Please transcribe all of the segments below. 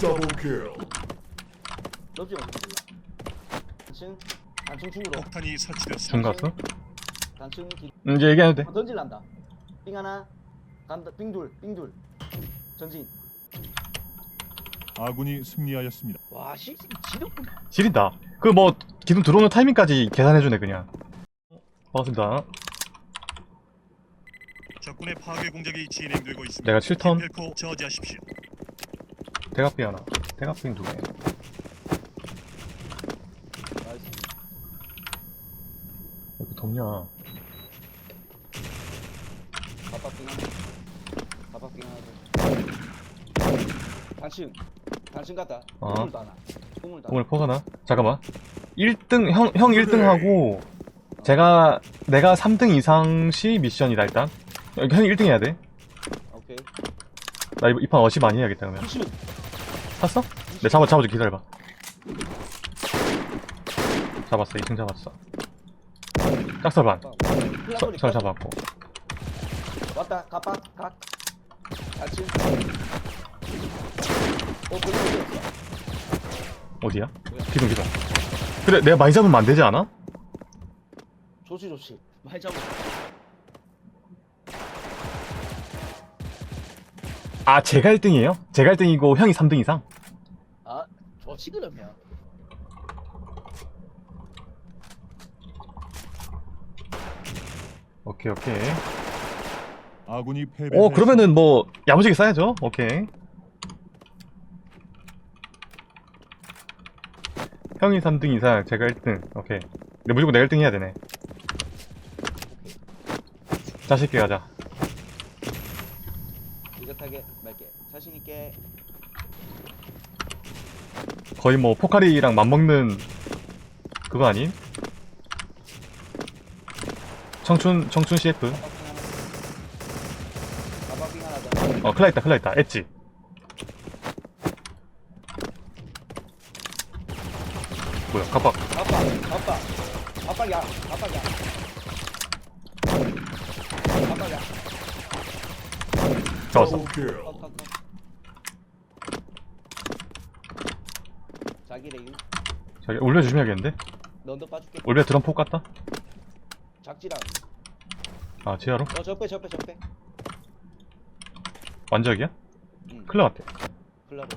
Double kill. 어떻게 몰라 단층 단층 중으로 폭탄이 설치되었습니다. 단층 기 음, 이제 얘기해도 돼. 어, 던질란다 삥 하나 간다 삥둘 삥둘 전진 아군이 승리하였습니다. 와 실수 지렸구나 지린다. 그 뭐 기둥 들어오는 타이밍까지 계산해주네 그냥. 반갑습니다. 적군의 파괴 공작이 진행되고 있습니다. 내가 7턴. 결코 저지하십시오. 대각비 하나. 대각비 두 개. 나이스 왜 이렇게 덥냐. 바빠 삥 하나 바빠 삥 하나 더 단층 단층 갔다 어. 우물도 하나 우물도 오늘 하나 포가나? 잠깐만. 1등 형 형 1등 하고 제가 내가 3등 이상 시 미션이다 일단. 형 1등 해야 돼. 오케이 나 이번 이판 어시 많이 해야겠다 그러면. 푸시 샀어? 내 잡아 잡아줘 기다려봐. 잡았어 2등 잡았어. 짝설반. 서- 설 잡았고. 왔다 갑박 각 단층 어 어디 어디야? 기둥 기둥. 그래 내가 많이 잡으면 안 되지 않아? 좋지 좋지 많이 잡아 아 제가 1등이에요? 제가 1등이고 형이 3등 이상? 아 좋지 그러면 오케이 오케이. 아군이 패배. 어 그러면은 뭐 야무지게 써야죠. 오케이. 형이 3등 이상, 제가 1등. 오케이. 근데 무조건 내가 1등 해야 되네. 자식게 가자. 느긋하게 맑게 자신 있게 거의 뭐 포카리랑 맞먹는 그거 아닌? 청춘 청춘 CF. 가방빙 하나 가방빙 하나 더 어 클라 있다 클라 있다. 엣지. 뭐야 갑박. 아빠 아빠 아빠 야 아빠야 아빠야 잡았어. Double kill. 컷컷컷 자기래 유 저기 올려주시면야겠는데? 넌더 빠줄게 올베 드럼 폭 같다? 작지랑 아 지하로? 어 적배 적배 적배 완적이야? 응 클라 같아. 클라로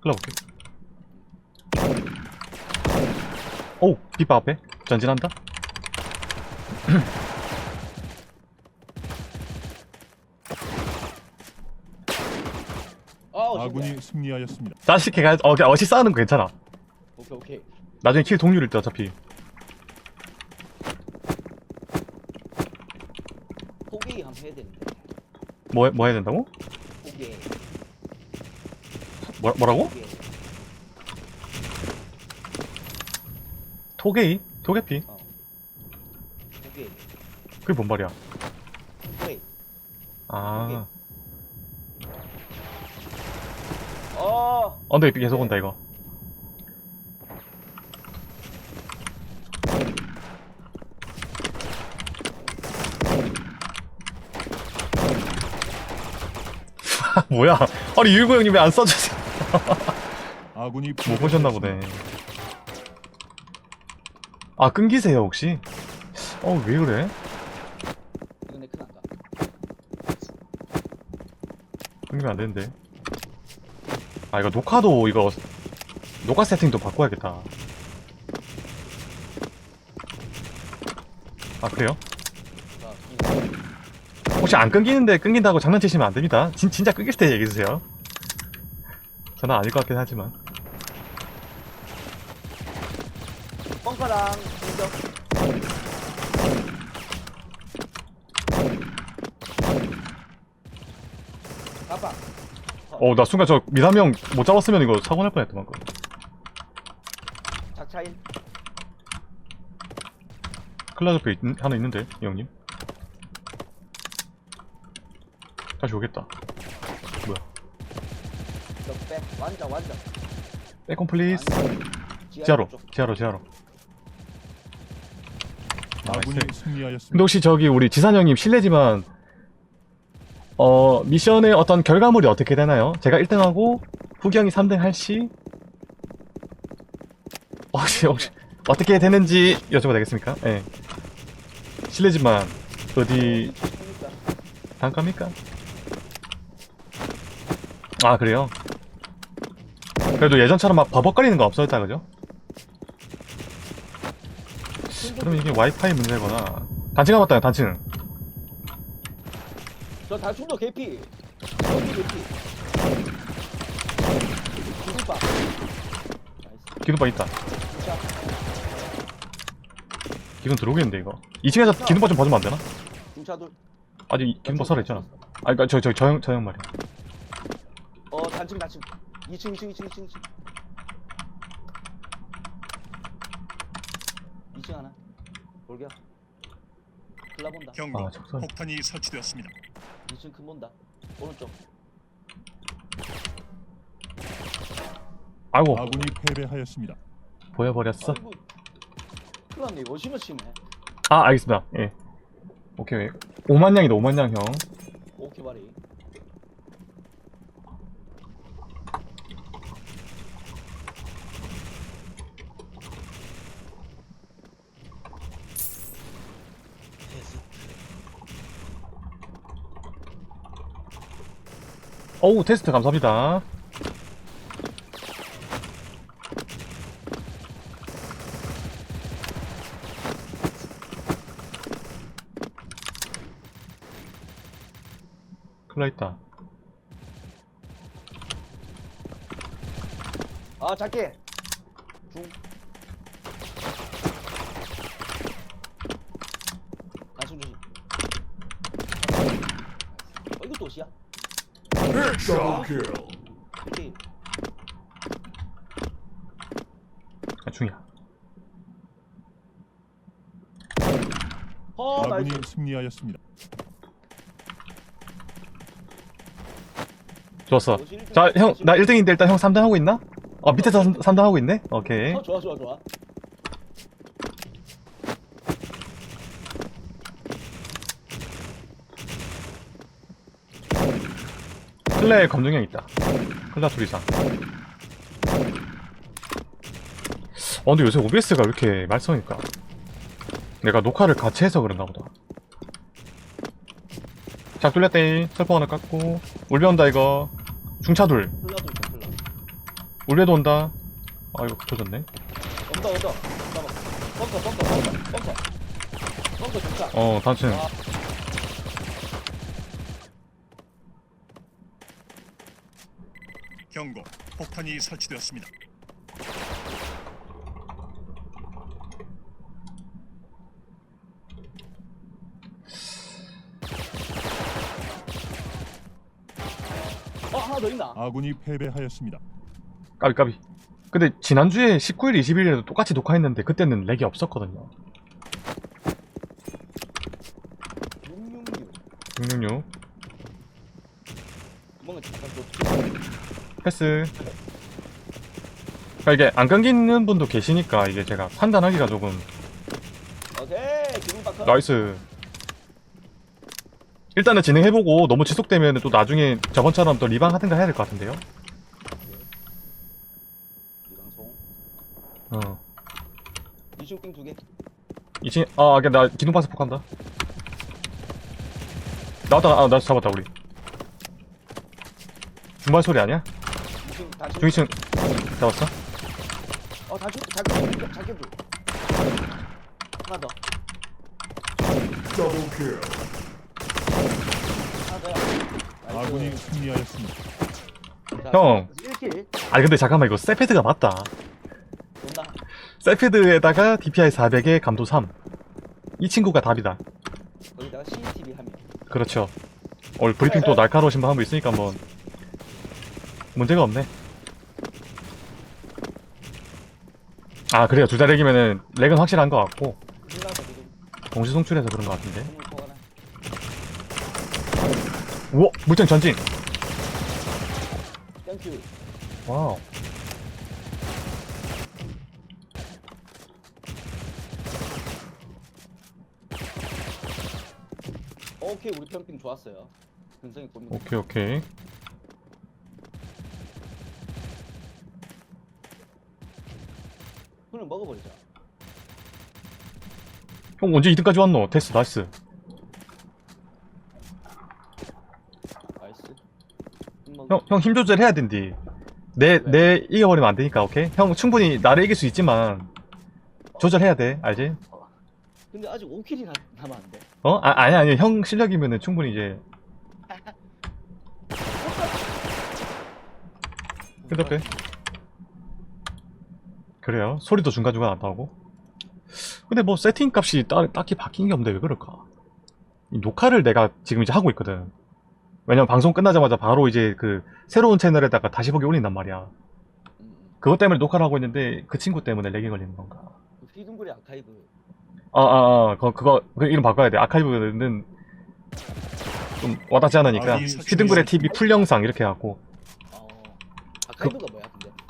클라 볼게. 오! 빗바 앞에 전진한다? 아군이 승리하였습니다. 자식해 가 어, 그냥 어시 싸우는 거 괜찮아. 오케이 오케이 나중에 킬 동률일 때 어차피. 포기 한번 해야 되는데 뭐, 뭐 해야 된다고? 포기 뭐, 뭐라고? 포기 토게이? 토게피? 어 포기 그게 뭔 말이야? 포기 아. 어 언덕에 계속 온다, 이거. 뭐야? 아니, 유일구 형님 왜 안 써주세요? 아군이 못 보셨나 보네. 아, 끊기세요, 혹시? 어, 왜 그래? 끊기면 안 되는데. 아, 이거 녹화도, 이거, 녹화 세팅도 바꿔야겠다. 아, 그래요? 혹시 안 끊기는데 끊긴다고 장난치시면 안 됩니다. 진, 진짜 끊길 때 얘기해주세요. 저는 아닐 것 같긴 하지만. 뻥커랑 공격 아빠 어, 나 순간 저 미남형 못 잡았으면 이거 사고 날 뻔했다, 방금. 작차인 클라즈 옆에 있, 하나 있는데, 이 형님. 다시 오겠다. 뭐야. 적배 완전 완전 백홈 플리즈. 지하로, 쪽. 지하로, 지하로. 아군이 나이스. 승리하였습니다. 근데 혹시 저기 우리 지산 형님 실례지만 어 미션의 어떤 결과물이 어떻게 되나요? 제가 1등하고 후경이 3등 할 시? 혹시, 혹시, 어떻게 되는지 여쭤봐도 되겠습니까? 예. 실례지만, 어디, 단가입니까? 아, 그래요? 그래도 예전처럼 막 버벅거리는 거 없어졌다, 그죠? 그럼 이게 와이파이 문제거나. 단층 가봤다, 단층. 저 달충도 개피. 저기 개피. 나이스. 기둥바 있다. 자, 기둥 들어오겠는데, 이거. 2층에서 기둥바 좀 봐주면 안 되나? 중차돌. 아직 이 살아있잖아. 아, 그니까, 저, 저, 저 형, 저형 말이야. 어, 단층, 단층. 2층, 2층, 2층, 2층, 2층. 2층 하나. 돌격. 클라 본다. 경고. 아, 적선. 폭탄이 설치되었습니다. 2층 큰 본다. 오른쪽. 아이고, 아군이 패배하였습니다. 보여버렸어. 아이고. 큰일 났네. 워시면 치네. 아, 알겠습니다. 예. 오케이. 5만냥이다, 5만냥 형. 오케이, 바리. 어우, 테스트 감사합니다. 큰일 났다. 아, 작게. 중. 단층 조심. 어, 이거 도시야? 아, 중이야. 어, 아군이 나이스. 승리하였습니다. 좋았어. 자, 형, 나 1등인데 일단 형 3등 하고 있나? 어, 밑에서 3, 등 하고 있네? 오케이. 어, 좋아, 좋아, 좋아. 클레 검정형 있다. 클라 둘 이상. 어, 근데 요새 OBS가 왜 이렇게 말썽일까? 내가 녹화를 같이 해서 그런가 보다. 자, 뚫렸대. 설포 하나 깎고. 울베 온다, 이거. 중차 둘. 플라도 있다, 플라. 울베도 온다. 아, 이거 붙어졌네. 온다, 온다. 잡아. 벙커, 벙커, 벙커, 벙커. 벙커 좋다. 어, 단층. 아. 경고. 폭탄이 설치되었습니다. 어, 하나 더 있나? 아군이 패배하였습니다. 까비, 까비. 근데 지난주에 19일, 20일에도 똑같이 녹화했는데 그때는 렉이 없었거든요. 666. 666. 뭔가 잠깐 또. 패스. 그러니까 이게 안 끊기는 분도 계시니까 이게 제가 판단하기가 조금 오케이, 기둥 바꿔. 나이스. 일단은 진행해보고 너무 지속되면 또 나중에 저번처럼 또 리방 하든가 해야 될 것 같은데요. 이방송. 어. 이중 빙 두 개. 이제 아, 그나 기둥 파스 폭한다. 나왔다, 아, 나 잡았다 우리. 중발 소리 아니야? 다시. 중위층 잡았어? 어, 다시. 작게, 작게 줄. 하나 더. 하나 더야. 나이스. 아군이 승리하였습니다. 자, 형. 1킬. 아니 근데 잠깐만 이거 세패드가 맞다. 세패드에다가 DPI 400에 감도 3. 이 친구가 답이다. 거기다가 CCTV 하면. 그렇죠. 오늘 브리핑 또 날카로우신 분 한 분 있으니까 뭐 문제가 없네. 아 그래요 두 자렉이면은 렉은 확실한 것 같고 동시 송출해서 그런 것 같은데. 우와 물장 전진. 와우. 오케이, 우리 평빙 좋았어요. 근성이 봅니다. 오케이 오케이. 이거는 먹어버리자. 형 언제 2등까지 왔노? 됐어 나이스 나이스. 먹- 형형 힘 조절해야 된디 내 네. 내 이겨버리면 안 되니까 오케이? 형 충분히 나를 이길 수 있지만 조절해야 돼 알지? 근데 아직 5킬이 남았는데. 어? 아, 아니 아니 형 실력이면은 충분히 이제 끄덕끄 그래요 소리도 중간중간 안 나오고 근데 뭐 세팅 값이 따, 딱히 바뀐 게 없는데 왜 그럴까 이 녹화를 내가 지금 이제 하고 있거든 왜냐면 방송 끝나자마자 바로 이제 그 새로운 채널에다가 다시 보기 올린단 말이야. 그것 때문에 녹화를 하고 있는데 그 친구 때문에 렉이 걸리는 건가 그 휘둥그레 아카이브. 아아 아 그거, 그거 그 이름 바꿔야 돼 아카이브는 좀 와닿지 않으니까 아니, 휘둥그레 TV 풀 영상 이렇게 하고 어. 아카이브가 뭐야 근데?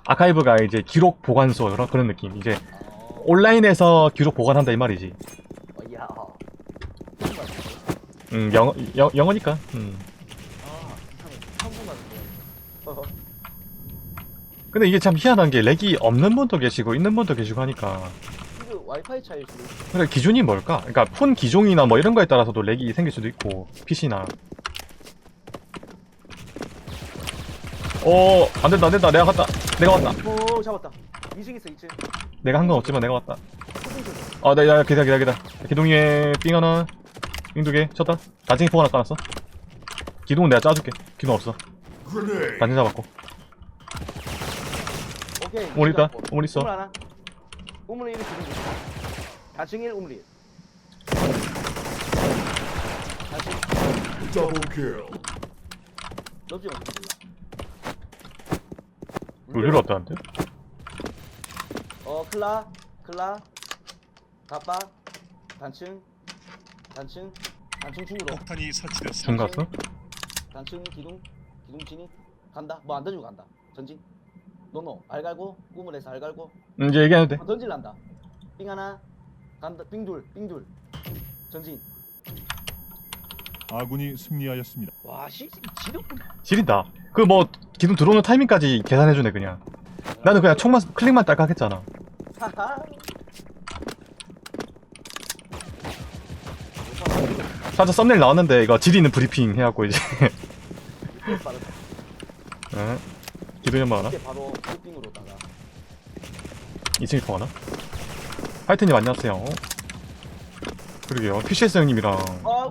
아카이브가 이제 기록 보관소 이런 그런 느낌 이제 어. 온라인에서 기록 보관한다 이 말이지 야. 음 영어 영, 영어니까 음. 아. 처음. 근데 이게 참 희한한 게 렉이 없는 분도 계시고 있는 분도 계시고 하니까 이거 와이파이 차일 수도 있어. 그래 기준이 뭘까? 그러니까 폰 기종이나 뭐 이런 거에 따라서도 렉이 생길 수도 있고 PC나 어 안 된다 안 된다 내가 갔다 내가 왔다 오, 잡았다. 2층 있어, 2층. 내가 한 건 없지만 내가 왔다 아, 나, 야, 기다, 기다, 기다. 기둥이에 삥 하나, 삥 두 개, 쳤다. 단층이 포 하나 까놨어. 기둥은 내가 짜줄게. 기둥 없어. 단층 잡았고. 오케이. 우물 있다. 잡고. 우물 있어. 우물 하나. 우물 1이 지금 있어. 4층 1, 우물 1. 4층. Double kill. 럽지 마. 물리러 왔다는데? 어, 클라, 클라, 가빠, 단층, 단층, 단층 중으로, 폭탄이 설치되었습니다. 중 갔어? 단층 기둥, 기둥 진입, 간다. 뭐 안 던지고 간다. 전진. 노노, 알 갈고, 우물에서 알 갈고, 음, 이제 얘기해도 돼. 어, 던질란다. 삥 하나, 간다. 삥 둘, 삥 둘. 전진. 아군이 승리하였습니다. 와, 씨, 지렸구나. 지린다. 그 뭐, 기둥 들어오는 타이밍까지 계산해주네, 그냥. 나는 그냥 총만, 클릭만 딸깍 했잖아. 살짝 썸네일 나왔는데, 이거 지리는 브리핑 해갖고, 이제. 응. 기둥 연마 하나? 이게 바로 빙으로다가. 2층에 포 하나? 하이튼님 안녕하세요. 그러게요. PCS 형님이랑. 아.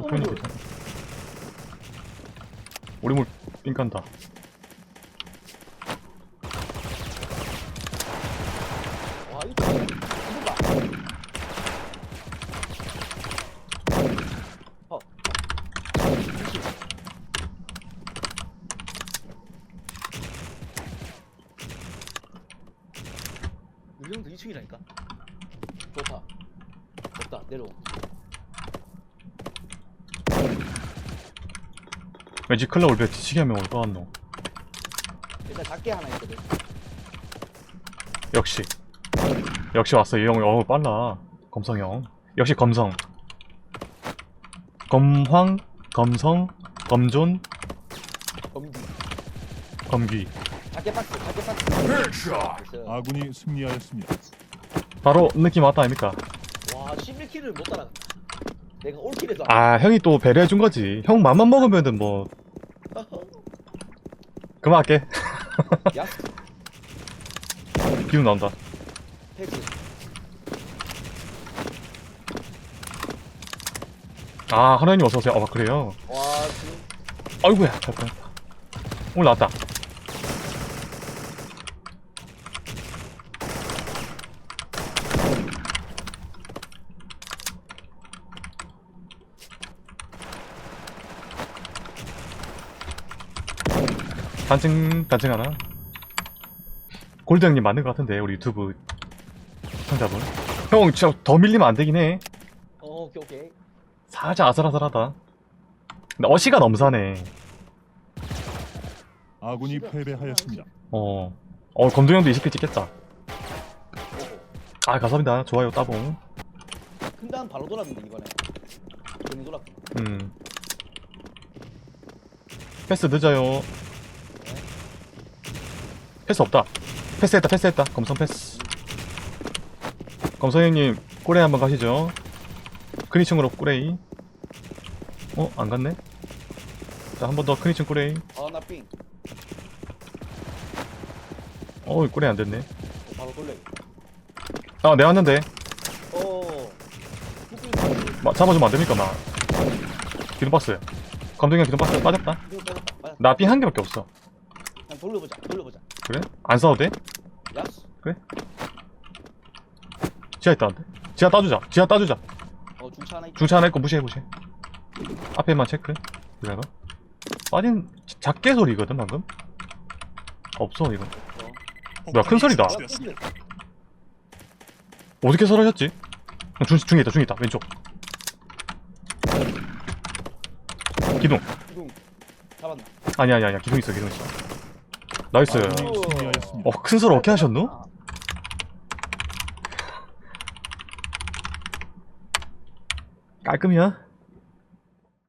우리 물, 삥 깐다. 와, 이거 누가? 어. 그치. 이 정도 2층이라니까. 좋다. 없다. 내려오. 왠지 클럽 올배 뒤치기 하면 올것 같노. 일단 작게 하나 있거든. 역시. 역시 왔어, 이 형. 어우, 빨라. 검성형. 역시 검성. 검황, 검성, 검존, 검기. 검귀. 박스. 박스. 아군이 승리하였습니다. 바로 느낌 왔다 아닙니까? 와, 11킬을 못 따라간다. 내가 올킬에서 아, 형이 또 배려해 준 거지. 형 맘만 먹으면은 뭐, 그만할게. 야, 기운 나온다. 패스. 아, 하나님 어서 오세요. 아, 그래요? 와, 지금 아이고야, 잘 뻔했다. 오늘 나왔다. 단층, 단층 하나. 골드 형님 맞는 것 같은데, 우리 유튜브 시청자분. 형, 진짜 더 밀리면 안 되긴 해. 어, 오케이 오케이. 살짝 아슬아슬하다. 근데 어시가 넘사네. 아군이 패배하였습니다. 어. 어, 검도형도 20킬 찍겠다. 오호. 아, 감사합니다. 좋아요, 따봉. 큰 다음 바로 돌았는데 이번에. 괜히 돌았구나. 음. 패스 늦어요. 패스 없다. 패스했다, 패스했다. 검성 패스. 검사님님 꼬레이 한번 가시죠. 크니층으로 꼬레이. 어? 안 갔네? 자, 한 번 더 크니층 꼬레이. 어나 삥. 어, 꼬레이 안 됐네. 바로 돌려. 아, 내 왔는데. 어. 마, 잡아주면 안 됩니까, 마. 기둥박스. 감독님 기둥박스 빠졌다. 이거 빼졌다. 맞아. 나삥 한 개밖에 없어. 돌려보자. 그래? 안 싸워도 돼? 야스. 지하 있다는데. 지하 따주자. 지하 따주자. 어 중차 하나 있다. 중차 하나 있고 무시해, 무시해. 앞에만 체크해. 기다려봐. 빠진, 작게 소리거든, 방금. 없어, 이거. 뭐야, 큰 소리다. 어떻게 설하셨지? 중, 중에 있다, 중에 있다, 왼쪽. 기둥. 기둥. 잡았나? 아니야, 아니야, 아니야. 기둥 있어, 기둥 있어. 나이스. 아군이 승리하였습니다. 어, 큰 소리 어떻게 하셨노? 깔끔이야?